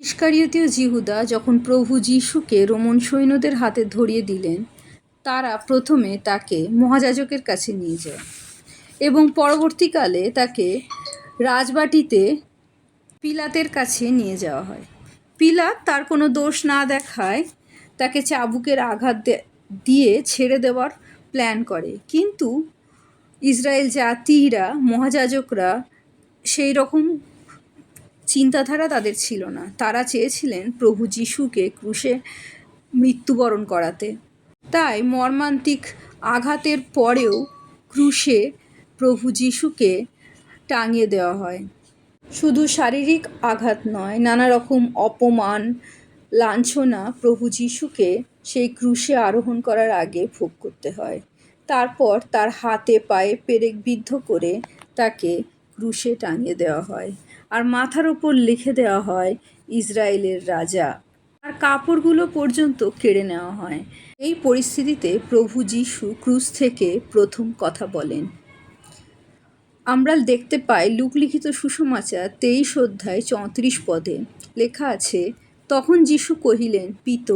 ইস্কারিয়তীয় জিহুদা যখন প্রভু যিশুকে রোমন সৈন্যদের হাতে ধরিয়ে দিলেন, তারা প্রথমে তাকে মহাযাজকের কাছে নিয়ে যায় এবং পরবর্তীকালে তাকে রাজবাটিতে পিলাতের কাছে নিয়ে যাওয়া হয়। পিলাত তার কোনো দোষ না দেখায়, তাকে চাবুকের আঘাত দিয়ে ছেড়ে দেওয়ার প্ল্যান করে। কিন্তু ইসরায়েল জাতিরা, মহাযাজকরা সেই রকম চিন্তাধারা তাদের ছিল না। তারা চেয়েছিলেন প্রভু যিশুকে ক্রুশে মৃত্যুবরণ করাতে। তাই মর্মান্তিক আঘাতের পরেও ক্রুশে প্রভু যিশুকে টাঙিয়ে দেওয়া হয়। শুধু শারীরিক আঘাত নয়, নানা রকম অপমান, লাঞ্ছনা প্রভু যিশুকে সেই ক্রুশে আরোহণ করার আগে ভোগ করতে হয়। তারপর তার হাতে পায়ে পেরেক বিদ্ধ করে তাকে ক্রুশে টাঙিয়ে দেওয়া হয়। আর মাথার ওপর লিখে দেওয়া হয়, ইসরায়েলের রাজা। আর কাপড়গুলো পর্যন্ত কেড়ে নেওয়া হয়। এই পরিস্থিতিতে প্রভু যিশু ক্রুজ থেকে প্রথম কথা বলেন। আমরা দেখতে পাই লুকলিখিত সুষমাচার তেইশ অধ্যায় চৌত্রিশ পদে। লেখা আছে, তখন যিশু কহিলেন, পিত,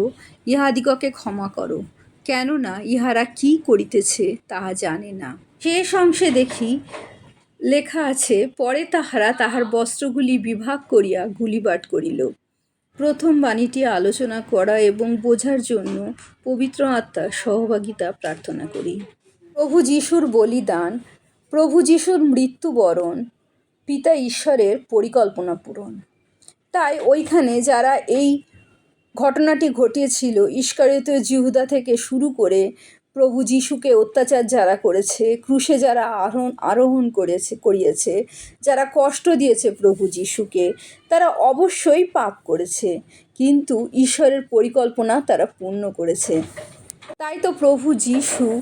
ইহাদিগকে ক্ষমা করো। কেননা ইহারা কি করিতেছে তাহা জানে না। শেষ অংশে দেখি লেখা আছে, পরে তাহারা তাহার বস্ত্রগুলি বিভাগ করিয়া গুলিবাট করিল। প্রথম বাণীটি আলোচনা করা এবং বোঝার জন্য পবিত্র আত্মার সহভাগিতা প্রার্থনা করি। প্রভু যিশুর বলিদান, প্রভু যিশুর মৃত্যুবরণ পিতা ঈশ্বরের পরিকল্পনা পূরণ। তাই ওইখানে যারা এই ঘটনাটি ঘটিয়েছিল ইস্কারিত জিহুদা থেকে শুরু করে প্রভু যিশুকে অত্যাচার যারা করেছে, ক্রুশে যারা আরোহণ আরোহণ করেছে, করিয়েছে, যারা কষ্ট দিয়েছে প্রভু যিশুকে, তারা অবশ্যই পাপ করেছে, কিন্তু ঈশ্বরের পরিকল্পনা তারা পূর্ণ করেছে। তাই তো প্রভু যিশু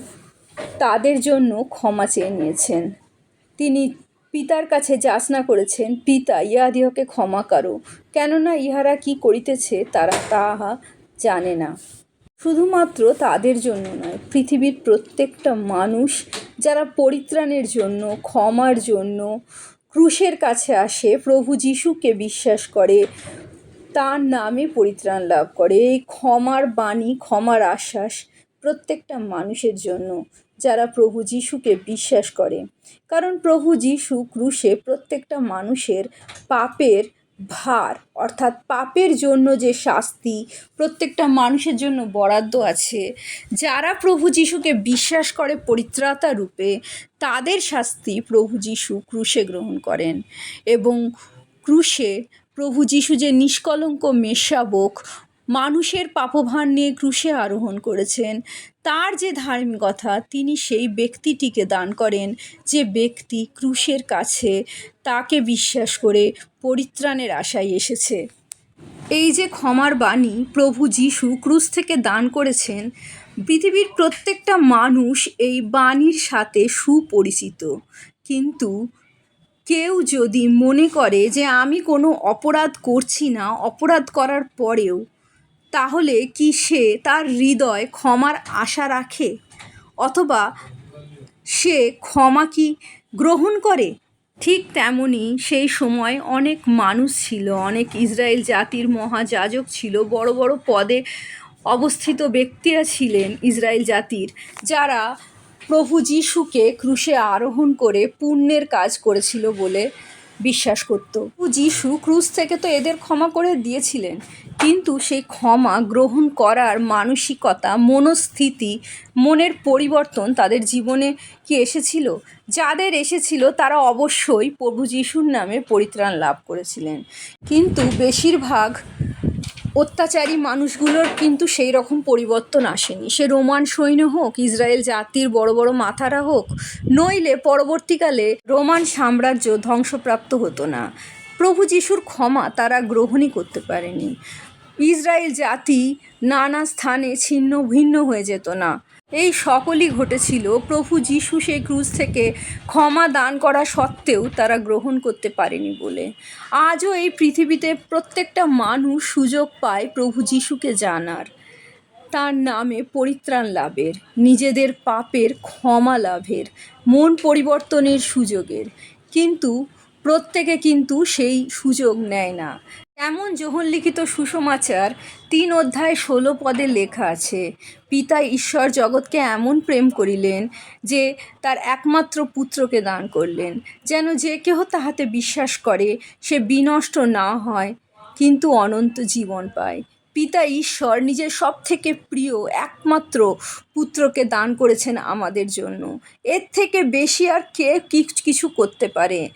তাদের জন্য ক্ষমা চেয়ে নিয়েছেন। তিনি পিতার কাছে যাচনা করেছেন, পিতা ইহাদিহকে ক্ষমা করো। কেননা ইহারা কি করিতেছে তারা তাহা জানে না। শুধুমাত্র তাদের জন্য নয়, পৃথিবীর প্রত্যেকটা মানুষ যারা পরিত্রাণের জন্য, ক্ষমার জন্য, ক্রুশের কাছে আসে, প্রভু যিশুকে বিশ্বাস করে, তার নামে পরিত্রাণ লাভ করে। এই ক্ষমার বাণী, ক্ষমার আশ্বাস প্রত্যেকটা মানুষের জন্য যারা প্রভু যিশুকে বিশ্বাস করে। কারণ প্রভু যিশু ক্রুশে প্রত্যেকটা মানুষের পাপের ভার, অর্থাৎ পাপের জন্য যে শাস্তি, প্রত্যেকটা মানুষের জন্য বরাদ্দ আছে। যারা প্রভু যিশুকে বিশ্বাস করে পরিত্রাতা রূপে, তাদের শাস্তি প্রভু যিশু ক্রুশে গ্রহণ করেন এবং ক্রুশে প্রভু যিশু যে নিষ্কলঙ্ক মেষশাবক মানুষের পাপভার নিয়ে ক্রুশে আরোহণ করেছেন। তার যে ধার্মিকতা তিনি সেই ব্যক্তিটিকে দান করেন যে ব্যক্তি ক্রুশের কাছে তাকে বিশ্বাস করে পরিত্রাণের আশায় এসেছে। এই যে ক্ষমার বাণী প্রভু যিশু ক্রুশ থেকে দান করেছেন, পৃথিবীর প্রত্যেকটা মানুষ এই বাণীর সাথে সুপরিচিত। কিন্তু কেউ যদি মনে করে যে আমি কোনো অপরাধ করছি না, অপরাধ করার পরেও তাহলে কি সে তার হৃদয় ক্ষমার আশা রাখে? অথবা সে ক্ষমা কি গ্রহণ করে? ঠিক তেমনই সেই সময় অনেক মানুষ ছিল, অনেক ইসরায়েল জাতির মহাযাজক ছিল, বড় বড় পদে অবস্থিত ব্যক্তিরা ছিলেন ইসরায়েল জাতির, যারা প্রভু যিশুকে ক্রুশে আরোহণ করে পুণ্যের কাজ করেছিল বলে বিশ্বাস করত। যিশু ক্রুশ থেকে তো এদের ক্ষমা করে দিয়েছিলেন। কিন্তু সেই ক্ষমা গ্রহণ করার মানসিকতা, মনস্থিতি, মনের পরিবর্তন তাদের জীবনে কি এসেছিল? যাদের এসেছিল তারা অবশ্যই প্রভু যিশুর নামে পরিত্রাণ লাভ করেছিলেন। কিন্তু বেশিরভাগ অত্যাচারী মানুষগুলোর কিন্তু সেই রকম পরিবর্তন আসেনি। সে রোমান সৈন্য হোক, ইসরায়েল জাতির বড় বড় মাথারা হোক, নইলে পরবর্তীকালে রোমান সাম্রাজ্য ধ্বংসপ্রাপ্ত হতো না। প্রভু যিশুর ক্ষমা তারা গ্রহণই করতে পারেনি। ইসরায়েল জাতি নানা স্থানে ছিন্ন ভিন্ন হয়ে যেত না। এই সকলই ঘটেছিল প্রভু যিশু সেই ক্রুজ থেকে ক্ষমা দান করা সত্ত্বেও তারা গ্রহণ করতে পারেনি বলে। আজও এই পৃথিবীতে প্রত্যেকটা মানুষ সুযোগ পায় প্রভু যিশুকে জানার। তার নামে পরিত্রাণ লাভের, নিজেদের পাপের ক্ষমা লাভের, মন পরিবর্তনের সুযোগের। কিন্তু প্রত্যেকে কিন্তু সেই সুযোগ নেয় না। এমন লিখিত সুসমাচার তিন অধ্যায় ষোলো পদে লেখা আছে, পিতা ঈশ্বর জগৎকে এমন প্রেম করিলেন যে তার একমাত্র পুত্রকে দান করলেন, যেন যে কেহ তাহাতে বিশ্বাস করে সে বিনষ্ট না হয়, কিন্তু অনন্ত জীবন পায়। পিতা ঈশ্বর নিজের সব থেকে প্রিয় একমাত্র পুত্রকে দান করেছেন আমাদের জন্য। এর থেকে বেশি আর কি- কিছু করতে পারে?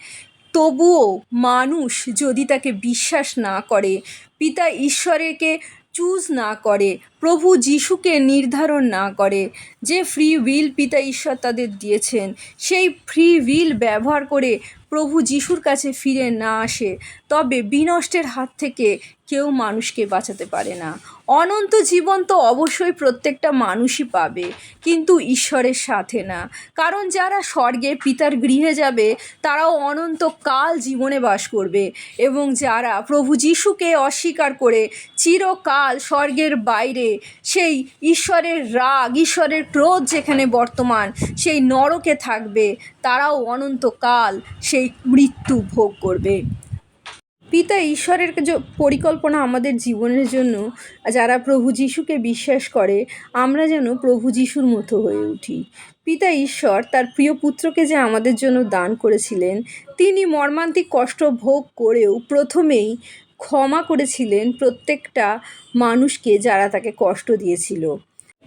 তবুও মানুষ যদি তাকে বিশ্বাস না করে, পিতা ঈশ্বরেকে চুজ না করে, প্রভু যিশুকে নির্ধারণ না করে, যে ফ্রি উইল পিতা ঈশ্বর তাদের দিয়েছেন, সেই ফ্রি উইল ব্যবহার করে প্রভু যিশুর কাছে ফিরে না আসে, তবে বিনষ্টের হাত থেকে কেউ মানুষকে বাঁচাতে পারে না। অনন্ত জীবন তো অবশ্যই প্রত্যেকটা মানুষই পাবে, কিন্তু ঈশ্বরের সাথে না। কারণ যারা স্বর্গে পিতার গৃহে যাবে, তারাও অনন্তকাল জীবনে বাস করবে এবং যারা প্রভু যিশুকে অস্বীকার করে চিরকাল স্বর্গের বাইরে, সেই ঈশ্বরের রাগ, ঈশ্বরের ক্রোধ যেখানে বর্তমান, সেই নরকে থাকবে, তারাও অনন্তকাল সেই মৃত্যু ভোগ করবে। পিতা ঈশ্বরের পরিকল্পনা আমাদের জীবনের জন্য, যারা প্রভু যিশুকে বিশ্বাস করে, আমরা যেন প্রভু যিশুর মতো হয়ে উঠি। পিতা ঈশ্বর তার প্রিয় পুত্রকে যে আমাদের জন্য দান করেছিলেন, তিনি মর্মান্তিক কষ্ট ভোগ করেও প্রথমেই ক্ষমা করেছিলেন প্রত্যেকটা মানুষকে যারা তাকে কষ্ট দিয়েছিল।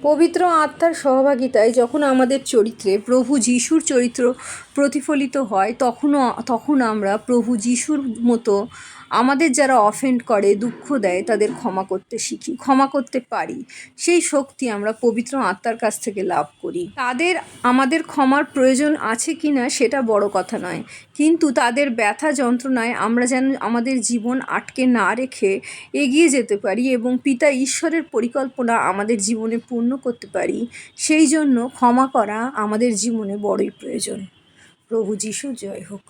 পবিত্র আত্মার সহভাগিতায় যখন আমাদের চরিত্রে প্রভু যিশুর চরিত্র প্রতিফলিত হয়, তখনও, তখন আমরা প্রভু যিশুর মতো আমাদের যারা অফেন্ড করে, দুঃখ দেয়, তাদের ক্ষমা করতে শিখি, ক্ষমা করতে পারি। সেই শক্তি আমরা পবিত্র আত্মার কাছ থেকে লাভ করি। তাদের, আমাদের ক্ষমার প্রয়োজন আছে কি না সেটা বড় কথা নয়। কিন্তু তাদের ব্যথা যন্ত্রণায় আমরা যেন আমাদের জীবন আটকে না রেখে এগিয়ে যেতে পারি এবং পিতা ঈশ্বরের পরিকল্পনা আমাদের জীবনে পূর্ণ করতে পারি, সেই জন্য ক্ষমা করা আমাদের জীবনে বড়ই প্রয়োজন। প্রভু যিশু, জয় হোক।